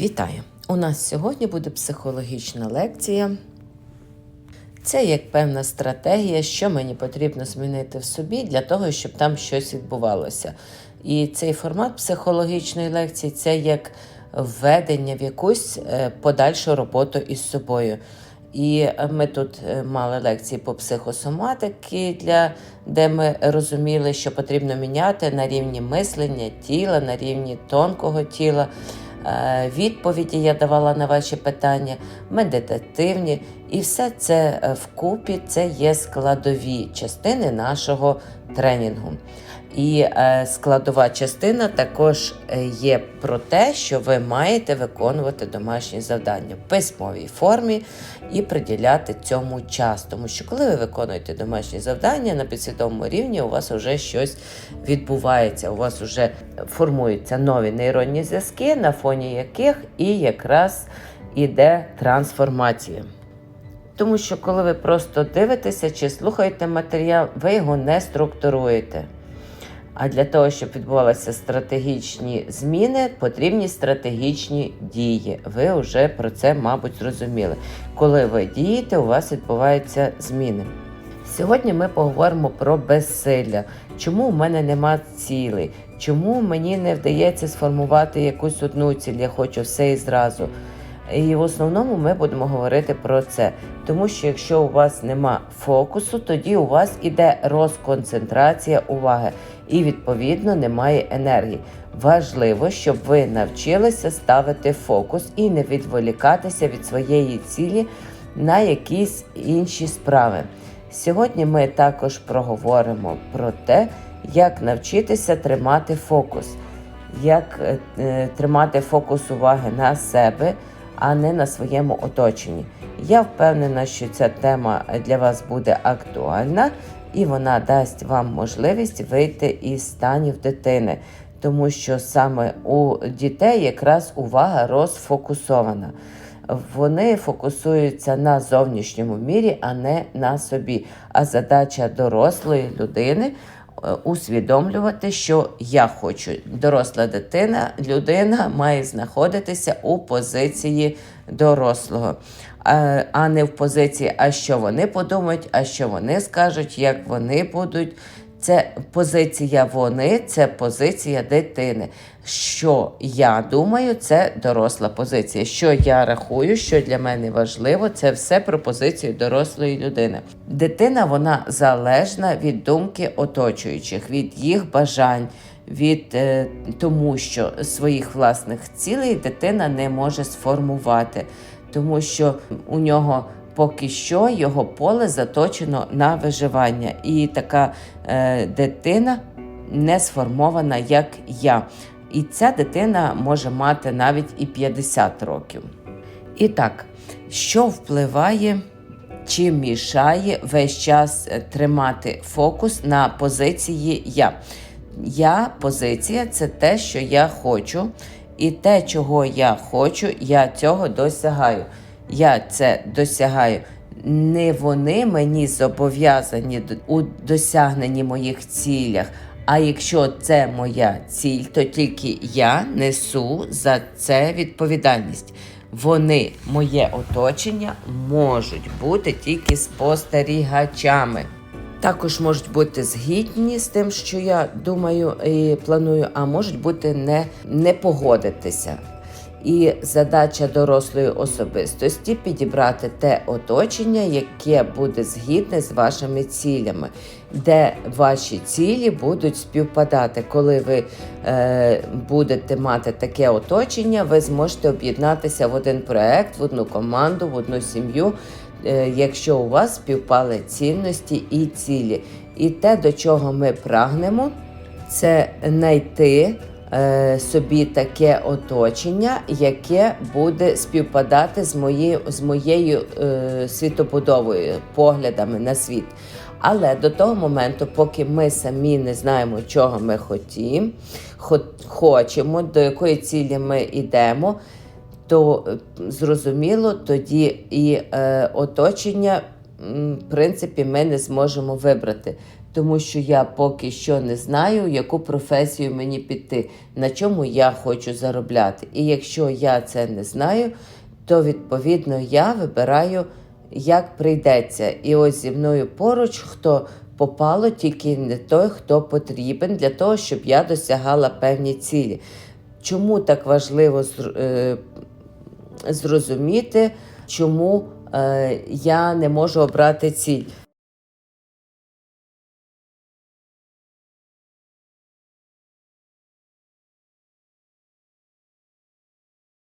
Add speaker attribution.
Speaker 1: Вітаю! У нас сьогодні буде психологічна лекція. Це як певна стратегія, що мені потрібно змінити в собі для того, щоб там щось відбувалося. І цей формат психологічної лекції це як введення в якусь е, подальшу роботу із собою. І е, ми тут е, мали лекції по психосоматики, для, де ми розуміли, що потрібно міняти на рівні мислення тіла, на рівні тонкого тіла. Е, Відповіді я давала на ваші питання, медитативні, і все це е, вкупі це є складові частини нашого тренінгу. І е, складова частина також е, є про те, що ви маєте виконувати домашні завдання в письмовій формі і приділяти цьому час. Тому що коли ви виконуєте домашні завдання на підсвідомому рівні, у вас вже щось відбувається, у вас вже формуються нові нейронні зв'язки, на фоні яких і якраз іде трансформація. Тому що коли ви просто дивитеся чи слухаєте матеріал, ви його не структуруєте. А для того, щоб відбувалися стратегічні зміни, потрібні стратегічні дії. Ви вже про це, мабуть, зрозуміли. Коли ви дієте, у вас відбуваються зміни. Сьогодні ми поговоримо про безсилля. Чому в мене нема цілей? Чому мені не вдається сформувати якусь одну ціль? Я хочу все і зразу. І в основному ми будемо говорити про це. Тому що якщо у вас нема фокусу, тоді у вас іде розконцентрація уваги і, відповідно, немає енергії. Важливо, щоб ви навчилися ставити фокус і не відволікатися від своєї цілі на якісь інші справи. Сьогодні ми також проговоримо про те, як навчитися тримати фокус, як е, е, тримати фокус уваги на себе а не на своєму оточенні. Я впевнена, що ця тема для вас буде актуальна і вона дасть вам можливість вийти із станів дитини, тому що саме у дітей якраз увага розфокусована. Вони фокусуються на зовнішньому мірі, а не на собі. А задача дорослої людини усвідомлювати, що я хочу. Доросла дитина, людина має знаходитися у позиції дорослого, а не в позиції, а що вони подумають, а що вони скажуть, як вони будуть. Це позиція вони, це позиція дитини. Що я думаю, це доросла позиція. Що я рахую, що для мене важливо, це все про позицію дорослої людини. Дитина вона залежна від думки оточуючих, від їх бажань, від е, тому, що своїх власних цілей дитина не може сформувати, тому що у нього поки що його поле заточено на виживання, і така е, дитина не сформована, як я. І ця дитина може мати навіть і 50 років. І так, що впливає чи мішає весь час е, тримати фокус на позиції я? Я позиція це те, що я хочу, і те, чого я хочу, я цього досягаю я це досягаю. Не вони мені зобов'язані у досягненні моїх цілях. А якщо це моя ціль, то тільки я несу за це відповідальність. Вони, моє оточення, можуть бути тільки спостерігачами. Також можуть бути згідні з тим, що я думаю і планую, а можуть бути не, не погодитися. І задача дорослої особистості підібрати те оточення, яке буде згідне з вашими цілями, де ваші цілі будуть співпадати. Коли ви е, будете мати таке оточення, ви зможете об'єднатися в один проект, в одну команду, в одну сім'ю, е, якщо у вас співпали цінності і цілі. І те, до чого ми прагнемо, це знайти. Е, собі таке оточення, яке буде співпадати з моєю з моєю е, світобудовою, поглядами на світ. Але до того моменту, поки ми самі не знаємо, чого ми хотімо, хочемо, до якої цілі ми йдемо, то е, зрозуміло тоді і е, оточення, принципі, ми не зможемо вибрати. тому що я поки що не знаю, яку професію мені піти, на чому я хочу заробляти. І якщо я це не знаю, то відповідно я вибираю, як прийдеться. І ось зі мною поруч, хто попало, тільки не той, хто потрібен для того, щоб я досягала певні цілі. Чому так важливо е, зрозуміти, чому я не можу обрати ціль?